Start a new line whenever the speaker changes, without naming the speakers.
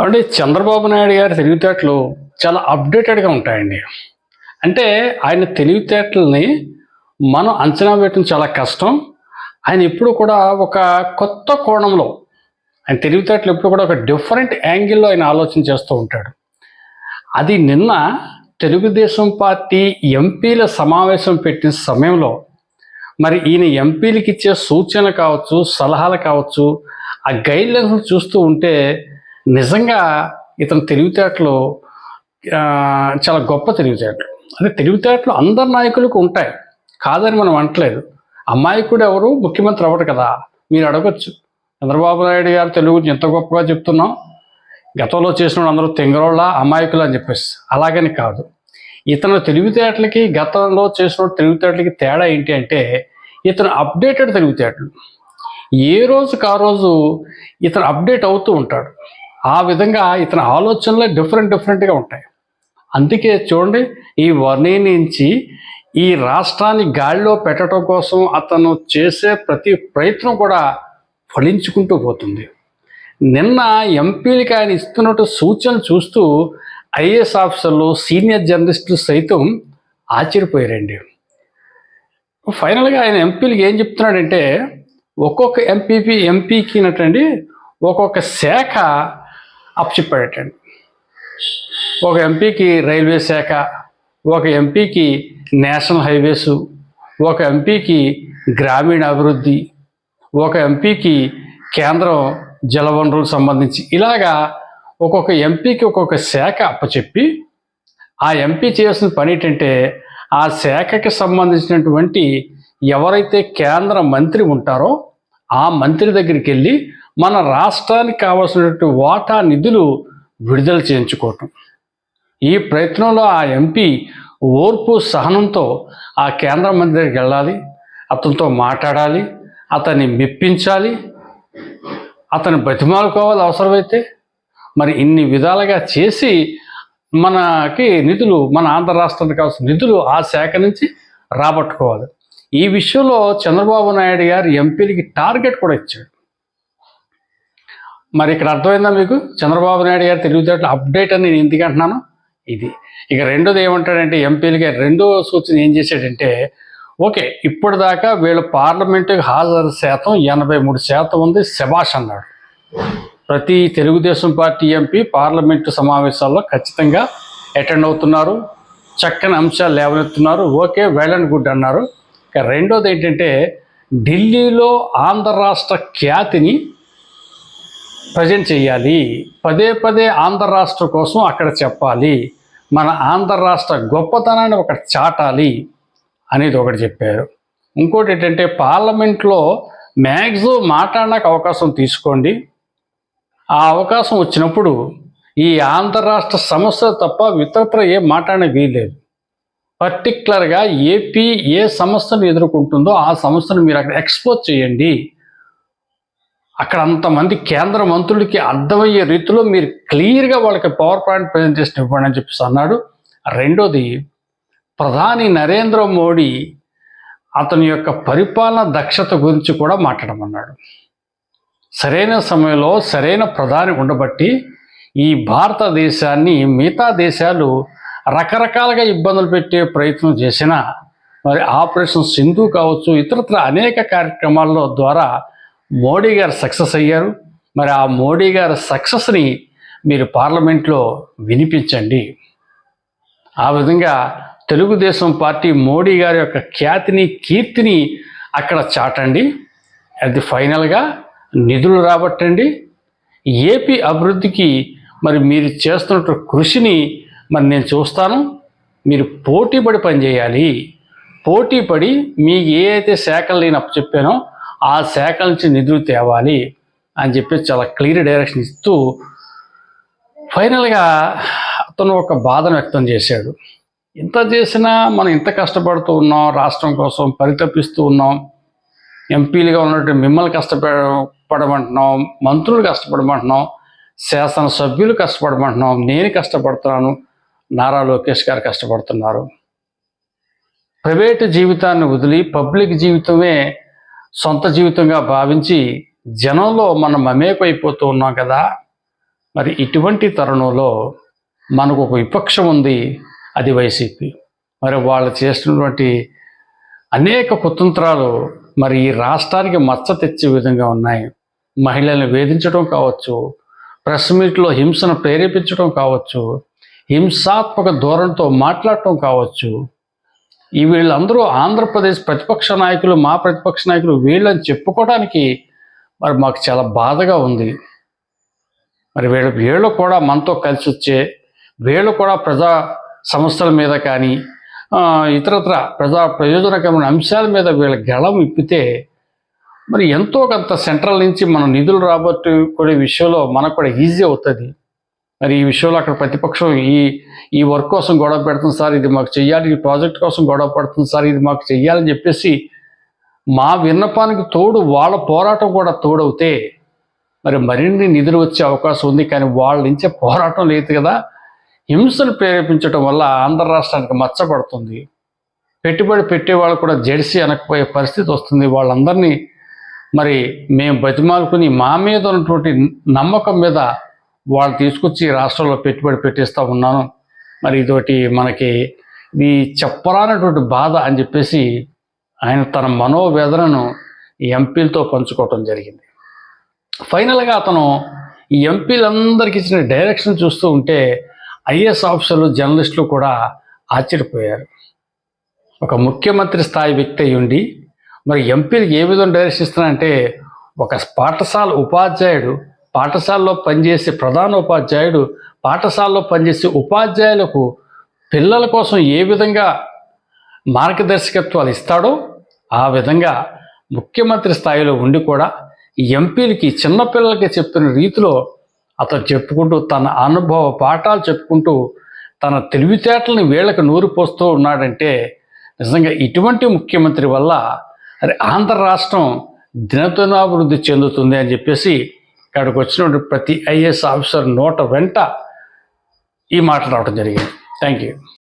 అంటే చంద్రబాబు నాయుడు గారి తెలివితేటలు చాలా అప్డేటెడ్గా ఉంటాయండి. అంటే ఆయన తెలివితేటలని మనం అంచనా వేయటం చాలా కష్టం. ఆయన ఎప్పుడు కూడా ఒక కొత్త కోణంలో ఆయన తెలివితేటలు ఎప్పుడు కూడా ఒక డిఫరెంట్ యాంగిల్లో ఆయన ఆలోచన చేస్తూ ఉంటాడు. అది నిన్న తెలుగుదేశం పార్టీ ఎంపీల సమావేశం పెట్టిన సమయంలో మరి ఈయన ఎంపీలకి ఇచ్చే సూచనలు కావచ్చు సలహాలు కావచ్చు ఆ గైడ్లైన్స్ చూస్తూ ఉంటే నిజంగా ఇతని తెలివితేటలు చాలా గొప్ప తెలివితేటలు. అదే తెలివితేటలు అందరు నాయకులకు ఉంటాయి. కాదని మనం అంటలేదు అమాయకుడు ఎవరు? ముఖ్యమంత్రి అవ్వడు కదా? మీరు అడగొచ్చు. చంద్రబాబు నాయుడు గారు తెలుగు ఎంత గొప్పగా చెప్తున్నాం? గతంలో చేసిన అందరూ తెంగరోళ్ళ అమాయకులు అని చెప్పేసి. అలాగని కాదు. ఇతను తెలివితేటలకి గతంలో చేసిన తెలివితేటలకి తేడా ఏంటి అంటే ఇతను అప్డేటెడ్ తెలివితేటలు. ఏ రోజుకి ఆ రోజు ఇతను అప్డేట్ అవుతూ ఉంటాడు. ఆ విధంగా ఇతని ఆలోచనలే డిఫరెంట్ డిఫరెంట్గా ఉంటాయి. అందుకే చూడండి ఈ వర్ణి నుంచి ఈ రాష్ట్రాన్ని గాలిలో పెట్టడం కోసం అతను చేసే ప్రతి ప్రయత్నం కూడా ఫలించుకుంటూ పోతుంది. నిన్న ఎంపీలకి ఆయన ఇస్తున్నట్టు సూచనలు చూస్తూ ఐఏఎస్ ఆఫీసర్లు సీనియర్ జర్నలిస్టులు సైతం ఆశ్చర్యపోయారండి. ఫైనల్గా ఆయన ఎంపీలకి ఏం చెప్తున్నాడంటే ఒక్కొక్క ఎంపీపీ ఎంపీకి నటండి ఒక్కొక్క శాఖ అప్పచెప్పాడటండి ఒక ఎంపీకి రైల్వే శాఖ ఒక ఎంపీకి నేషనల్ హైవేస్ ఒక ఎంపీకి గ్రామీణ అభివృద్ధి ఒక ఎంపీకి కేంద్రం జలవనరులకు సంబంధించి. ఇలాగా ఒక్కొక్క ఎంపీకి ఒక్కొక్క శాఖ అప్పచెప్పి ఆ ఎంపీ చేసిన పని ఏంటంటే ఆ శాఖకి సంబంధించినటువంటి ఎవరైతే కేంద్ర మంత్రి ఉంటారో ఆ మంత్రి దగ్గరికి వెళ్ళి మన రాష్ట్రానికి కావాల్సినటువంటి వాటా నిధులు విడుదల చేయించుకోవటం. ఈ ప్రయత్నంలో ఆ ఎంపీ ఓర్పు సహనంతో ఆ కేంద్ర మంత్రికి వెళ్ళాలి అతనితో మాట్లాడాలి అతన్ని మెప్పించాలి అతను బతిమాలుకోవాలి అవసరమైతే మరి ఇన్ని విధాలుగా చేసి మనకి నిధులు మన ఆంధ్ర రాష్ట్రానికి కావాల్సిన నిధులు ఆ శాఖ నుంచి రాబట్టుకోవాలి. ఈ విషయంలో చంద్రబాబు నాయుడు గారు ఎంపీలకి టార్గెట్ కూడా ఇచ్చాడు. మరి ఇక్కడ అర్థమైందా మీకు? చంద్రబాబు నాయుడు గారు తెలివితేటలు అప్డేట్ అని నేను ఎందుకు అంటున్నాను? ఇది. ఇక రెండోది ఏమంటాడంటే ఎంపీలకి రెండో సూచన ఏం చేశాడంటే ఓకే ఇప్పుడు దాకా వీళ్ళు పార్లమెంటుకి హాజరు శాతం ఎనభై మూడు శాతం ఉంది శభాష్ అన్నాడు. ప్రతి తెలుగుదేశం పార్టీ ఎంపీ పార్లమెంటు సమావేశాల్లో ఖచ్చితంగా అటెండ్ అవుతున్నారు. చక్కని అంశాలు లేవనెత్తున్నారు. ఓకే వెల్ అండ్ గుడ్ అన్నారు. ఇక రెండోది ఏంటంటే ఢిల్లీలో ఆంధ్ర రాష్ట్ర ఖ్యాతిని ప్రజెంట్ చేయాలి. పదే పదే ఆంధ్ర రాష్ట్ర కోసం అక్కడ చెప్పాలి. మన ఆంధ్ర రాష్ట్ర గొప్పతనాన్ని ఒకటి చాటాలి అనేది ఒకటి చెప్పారు. ఇంకోటి ఏంటంటే పార్లమెంట్లో మ్యాక్సిమం మాట్లాడడానికి అవకాశం తీసుకోండి. ఆ అవకాశం వచ్చినప్పుడు ఈ ఆంధ్ర రాష్ట్ర సమస్య తప్ప ఇతరత్ర ఏం మాట్లాడే వీల్లేదు. పర్టిక్యులర్గా ఏపీ ఏ సమస్యను ఎదుర్కొంటుందో ఆ సమస్యను మీరు అక్కడ ఎక్స్పోజ్ చేయండి. అక్కడ అంతమంది కేంద్ర మంత్రులకి అర్థమయ్యే రీతిలో మీరు క్లియర్గా వాళ్ళకి పవర్ పాయింట్ ప్రజెంటేషన్ ఇవ్వండి అని చెప్పేసి అన్నాడు. రెండోది ప్రధాని నరేంద్ర మోడీ అతని యొక్క పరిపాలన దక్షత గురించి కూడా మాట్లాడమన్నాడు. సరైన సమయంలో సరైన ప్రధాని ఉండబట్టి ఈ భారతదేశాన్ని మిగతా దేశాలు రకరకాలుగా ఇబ్బందులు పెట్టే ప్రయత్నం చేసినా మరి ఆపరేషన్ సింధు కావచ్చు ఇతరత్ర అనేక కార్యక్రమాల్లో ద్వారా మోడీ గారు సక్సెస్ అయ్యారు. మరి ఆ మోడీ గారి సక్సెస్ని మీరు పార్లమెంట్లో వినిపించండి. ఆ విధంగా తెలుగుదేశం పార్టీ మోడీ గారి యొక్క ఖ్యాతిని కీర్తిని అక్కడ చాటండి. అది ఫైనల్గా నిధులు రాబట్టండి. ఏపీ అభివృద్ధికి మరి మీరు చేస్తున్న కృషిని మరి నేను చూస్తాను. మీరు పోటీపడి పనిచేయాలి. పోటీపడి మీకు ఏ అయితే శాఖలు నేను అప్పచెప్పానో ఆ శాఖల నుంచి నిధులు తేవాలి అని చెప్పి చాలా క్లియర్ డైరెక్షన్ ఇస్తూ ఫైనల్గా అతను ఒక బాధను వ్యక్తం చేశాడు. ఇంత చేసినా మనం ఇంత కష్టపడుతూ ఉన్నాం రాష్ట్రం కోసం పరితపిస్తూ ఉన్నాం ఎంపీలుగా ఉన్నట్టు మిమ్మల్ని కష్టపడమంటున్నాం మంత్రులు కష్టపడమంటున్నాం శాసనసభ్యులు కష్టపడమంటున్నాం నేను కష్టపడుతున్నాను నారా లోకేష్ గారు కష్టపడుతున్నారు. ప్రైవేటు జీవితాన్ని వదిలి పబ్లిక్ జీవితమే సొంత జీవితంగా భావించి జనంలో మనం మమేకైపోతూ ఉన్నాం కదా మరి ఇటువంటి తరుణంలో మనకు ఒక విపక్షం ఉంది అది వైసీపీ. మరి వాళ్ళు చేస్తున్నటువంటి అనేక కుతంత్రాలు మరి ఈ రాష్ట్రానికి మచ్చ తెచ్చే విధంగా ఉన్నాయి. మహిళల్ని వేధించడం కావచ్చు ప్రెస్ మీట్లో హింసను ప్రేరేపించడం కావచ్చు హింసాత్మక ధోరణితో మాట్లాడటం కావచ్చు ఈ వీళ్ళందరూ ఆంధ్రప్రదేశ్ ప్రతిపక్ష నాయకులు మా ప్రతిపక్ష నాయకులు వీళ్ళని చెప్పుకోవడానికి మరి మాకు చాలా బాధగా ఉంది. మరి వీళ్ళు వీళ్ళు కూడా మనతో కలిసి వచ్చే వీళ్ళు కూడా ప్రజా సమస్యల మీద కానీ ఇతరత్ర ప్రజా ప్రయోజనకరమైన అంశాల మీద వీళ్ళ గళం ఇప్పితే మరి ఎంతో కొంత సెంట్రల్ నుంచి మనం నిధులు రాబట్టుకునే విషయంలో మనకు కూడా ఈజీ అవుతుంది. మరి ఈ విషయంలో అక్కడ ప్రతిపక్షం ఈ ఈ వర్క్ కోసం గొడవ పెడుతుంది సార్ ఇది మాకు చెయ్యాలి ఈ ప్రాజెక్ట్ కోసం గొడవ పడుతుంది సార్ ఇది మాకు చెయ్యాలని చెప్పేసి మా విన్నపానికి తోడు వాళ్ళ పోరాటం కూడా తోడవుతే మరి మరిన్ని నిధులు వచ్చే అవకాశం ఉంది. కానీ వాళ్ళ నుంచే పోరాటం లేదు కదా. హింసను ప్రేరేపించడం వల్ల ఆంధ్ర రాష్ట్రానికి మచ్చపడుతుంది. పెట్టుబడి పెట్టే వాళ్ళు కూడా జెర్సీ అనకపోయే పరిస్థితి వస్తుంది. వాళ్ళందరినీ మరి మేము బతిమాలుకుని మా మీద ఉన్నటువంటి నమ్మకం మీద వాళ్ళు తీసుకొచ్చి రాష్ట్రంలో పెట్టుబడి పెట్టేస్తూ ఉన్నాను. మరి ఇదోటి మనకి ఇది చెప్పరానటువంటి బాధ అని చెప్పేసి ఆయన తన మనోవేదనను ఈ ఎంపీలతో పంచుకోవటం జరిగింది. ఫైనల్గా అతను ఈ ఎంపీలందరికీ ఇచ్చిన డైరెక్షన్ చూస్తూ ఉంటే ఐఏఎస్ ఆఫీసర్లు జర్నలిస్టులు కూడా ఆశ్చర్యపోయారు. ఒక ముఖ్యమంత్రి స్థాయి వ్యక్తి అయి ఉండి మరి ఎంపీలకు ఏ విధంగా డైరెక్షన్ ఇస్తున్నారంటే ఒక పాఠశాల ఉపాధ్యాయుడు పాఠశాలలో పనిచేసే ప్రధాన ఉపాధ్యాయుడు పాఠశాలలో పనిచేసే ఉపాధ్యాయులకు పిల్లల కోసం ఏ విధంగా మార్గదర్శకత్వాలు ఇస్తాడో ఆ విధంగా ముఖ్యమంత్రి స్థాయిలో ఉండి కూడా ఎంపీలకి చిన్నపిల్లలకి చెప్తున్న రీతిలో అతను చెప్పుకుంటూ తన అనుభవ పాఠాలు చెప్పుకుంటూ తన తెలివితేటలను వీళ్ళకి నూరు పోస్తూ ఉన్నాడంటే నిజంగా ఇటువంటి ముఖ్యమంత్రి వల్ల అరే ఆంధ్ర రాష్ట్రం దినదినాభివృద్ధి చెందుతుంది అని చెప్పేసి ఇక్కడికి వచ్చినటువంటి ప్రతి ఐఏఎస్ ఆఫీసర్ నోట వెంట ఈ మాటలు రావడం జరిగింది. Thank you